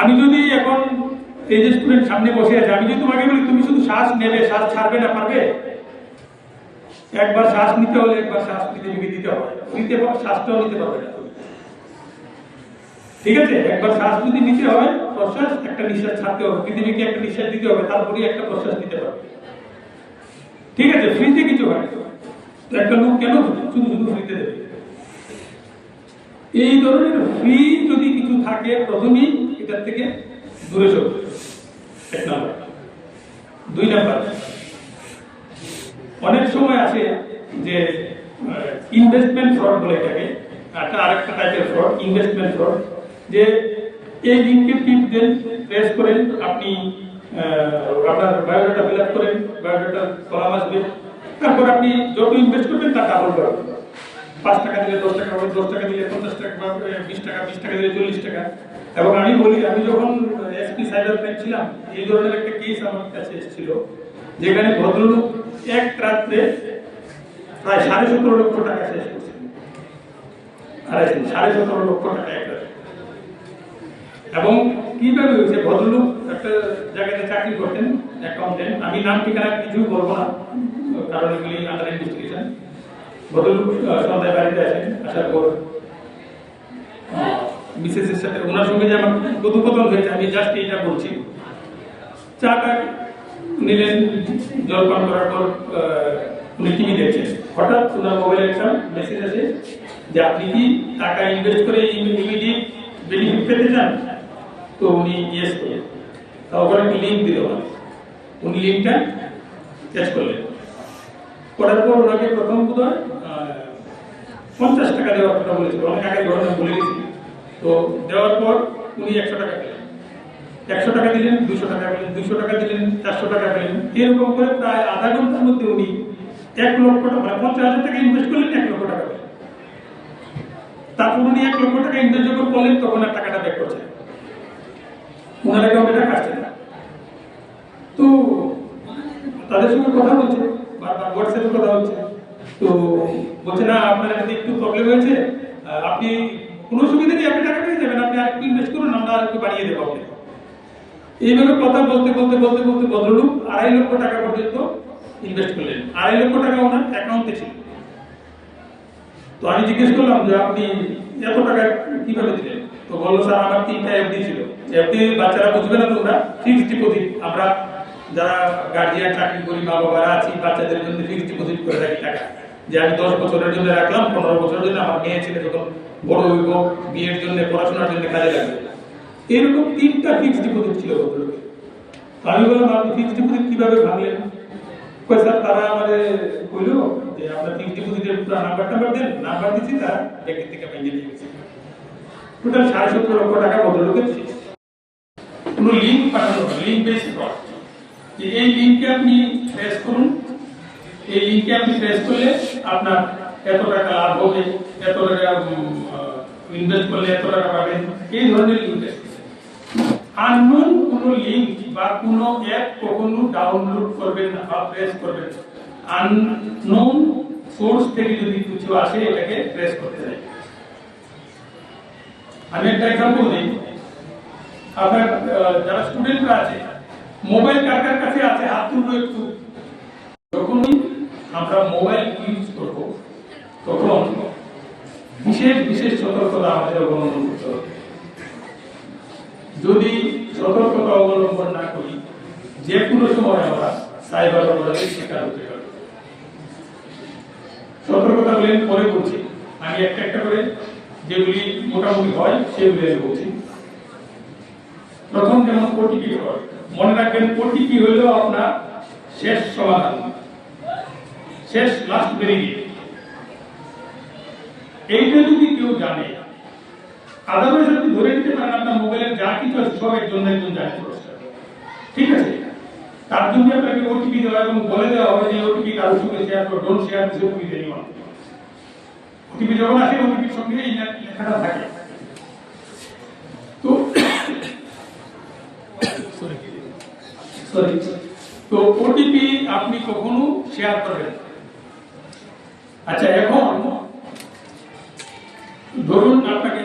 আমি যদি এখন এই যে স্টুডেন্ট সামনে বসে আছে, আমি যদি তোমাকে বলি, তুমি শুধু শ্বাস নেবে, শ্বাস ছাড়বে না, পারবে? একবার শ্বাস নিতে হলে একবার শ্বাস পৃথিবীকে দিতে হবে। নিতে শ্বাসটাও নিতে পারবে না ঠিক আছে? একবার শ্বাস যদি নিতে হয়, প্রশ্বাস, একটা নিঃশ্বাস ছাড়তে হবে। পৃথিবীকে একটা নিঃশ্বাস দিতে হবে তারপরে একটা প্রশ্বাস নিতে পারবে। ঠিক আছে? ফ্রিতে কিছু হয় একটা লোক কেন শুধু শুধু ফ্রিতে দেবে? এই ধরনের ফ্রি যদি কিছু থাকে, প্রথমেই এটার থেকে দূরে চলবে এক নাম্বার। দুই নাম্বার। অনেক সময় আছে যে ইনভেস্টমেন্ট ফ্রড বলে এটাকে, একটা আরেকটা টাইপের ফ্রড ইনভেস্টমেন্ট ফ্রড যে এই লিঙ্কে টিপ দেন প্রেস করেন, আপনি আপনার বায়োডাটা ফিল আপ করেন বায়োডাটা কলাম আসবে। তারপর আপনি যত ইনভেস্ট করবেন, তার ডাবল পাবেন পাঁচ টাকা দিলে দশ টাকা পাবেন দশ টাকা দিলে পঞ্চাশ টাকা বিশ টাকা বিশ টাকা দিলে চল্লিশ টাকা। এবং আমি বলি, আমি যখন এসপি সাইবার ক্রাইম ছিলাম, এই ধরনের একটা কেস আমার কাছে এসেছিল, যেখানে ভদ্রলোক এক রাত্রে প্রায় সাড়ে সতেরো লক্ষ টাকা শেষ আড়াইশো সাড়ে সতেরো লক্ষ টাকা এক এবং কীভাবে হয়েছে, ভদ্রলোক একটা জায়গাতে চাকরি করতেন অ্যাকাউন্টেন্ট আমি নাম ঠিকানা কিছু বলব না, কারণ এগুলি আন্ডার ইনভেস্টিগেশন বাড়িতে আসেন, আসার পর মিসেসের সাথে ওনার সঙ্গে যে আমার কথোপকথন হয়েছে, আমি জাস্ট এইটা বলছি। চাটা নিলেন, জল পান করার পর উনি টিভি দেখছেন। হঠাৎ ওনার মোবাইলে একটা আসে যে, আপনি কি টাকা ইনভেস্ট করে ইমিডিয়েট বেনিফিট পেতে চান? তো উনি ইয়েস করলেন তা ওখানে একটি লিঙ্ক দিল। উনি লিঙ্কটা ক্যাচ করলেন। করার পর ওনাকে প্রথম বোধ হয় পঞ্চাশ টাকা দেওয়ার কথা বলেছিল, অনেক আগে ঘটনা বলে গেছি। তো দেওয়ার পর উনি একশো টাকা পেলেন একশো টাকা দিলেন, দুশো টাকা পেলেন দুশো টাকা দিলেন, চারশো টাকা পেলেন এরকম করে প্রায় আধা ঘণ্টার মধ্যে উনি এক লক্ষ টাকা মানে পঞ্চাশ হাজার টাকা ইনভেস্ট করলেন, এক লক্ষ টাকা পেলেন তারপর উনি এক লক্ষ টাকা ইনভেস্ট যখন করলেন, তখন আর টাকাটা ব্যাক করছে ওনার অ্যাকাউন্টে টাকা আসছে না। তো তাদের সঙ্গে কথা বলছে বারবার হোয়াটসঅ্যাপে কথা হচ্ছে। তো বলছে, না, আপনার কাছে একটু প্রবলেম হয়েছে। আপনি কোনো সুবিধা নেই, আপনি টাকা পেয়ে যাবেন। আপনি আর একটু ইনভেস্ট করুন, আমরা আর একটু বাড়িয়ে দেবো আপনি এইভাবে কথা বলতে বলতে বলতে বলতে ভদ্রলোক আড়াই লক্ষ টাকা পর্যন্ত ইনভেস্ট করলেন। আড়াই লক্ষ টাকা ওনার অ্যাকাউন্টে ছিল। তো আমি জিজ্ঞেস করলাম যে, আপনি এত টাকা কীভাবে দিলেন? তো বলল, স্যার, আমার তিনটা এফডি ছিল। এফডি বাচ্চারা বুঝবে না তোমরা ফিক্সড ডিপোজিট আমরা যারা গার্জিয়ান চাকরি করি মা বাবারা আছি, বাচ্চাদের জন্য ফিক্সড ডিপোজিট করে রাখি টাকা। যে আমি দশ বছরের জন্য রাখলাম, পনেরো বছরের জন্য আমার মেয়ে ছেলে যখন বড় হইব, বিয়ের জন্য, পড়াশোনার জন্য কাজে লাগবে। এরকম তিনটা ফিক্সড ডিপোজিট ছিল ভদ্রলোকের। তো আমি বললাম, আপনি ফিক্সড ডিপোজিট কীভাবে ভাঙলেন? স্যার, তারা আমাদের কইলো যে আপনার ফিক্সড ডিপোজিটের পুরো নাম্বার টাম্বার দেন নাম্বার দিচ্ছি তারা ব্যাংকের থেকে ভেঙে নিয়ে গেছে টোটাল সাড়ে সত্তর লক্ষ টাকা ভদ্রলোকের শেষ কোনো লিঙ্ক পাঠানো লিঙ্ক বেশি এই লিঙ্কে আপনি প্রেস করুন, এই লিঙ্কে আপনি প্রেস করলে আপনার এত টাকা লাভ হবে, এত টাকা ইনভেস্ট করলে এত টাকা পাবেন, এই ধরনের লিঙ্ক কোনো লিঙ্ক বা কোনো অ্যাপ কখনো ডাউনলোড করবেন না বা প্রেস করবেন আননোন সোর্স থেকে যদি কিছু আসে, এটাকে প্রেস করতে চাই আমি একটা এক্সাম্পল দিই। আপনার যারা স্টুডেন্টরা আছে মোবাইল কার কার কাছে আছে, হাত তুলবো একটু। যখনই আমরা মোবাইল ইউজ করব, তখন বিশেষ বিশেষ সতর্কতা আমাদের অবলম্বন করতে হবে। যদি সতর্কতা অবলম্বন না করি, যে কোনো সময় আমরা সাইবার অপরাধের শিকার হতে পারি সতর্কতা বলে পরে বলছি। আমি একটা একটা করে যেগুলি মোটামুটি হয়, সেগুলি বলছি। প্রথম যেমন ওটিপি হয় মনে রাখবেন ওটিপি হলো আপনার শেষ সমাধান, শেষ লাস্ট বেরিয়ে এইটা যদি কেউ জানে আদারওয়াইজ আপনি ধরে নিতে পারেন আপনার মোবাইলে যা কিছু আছে সব একজন একজন ঠিক আছে? তার জন্য আপনাকে ওটিপি দেওয়া এবং বলে দেওয়া হবে যে ওটিপি কারোর সঙ্গে শেয়ার করো don't share this OTP anyone OTP যখন আসে ওটিপির সঙ্গে এই লেখাটা থাকে তো সরি তো ওটিপি আপনি কখনো শেয়ার করবেন? আচ্ছা এখন ধরুন আপনাকে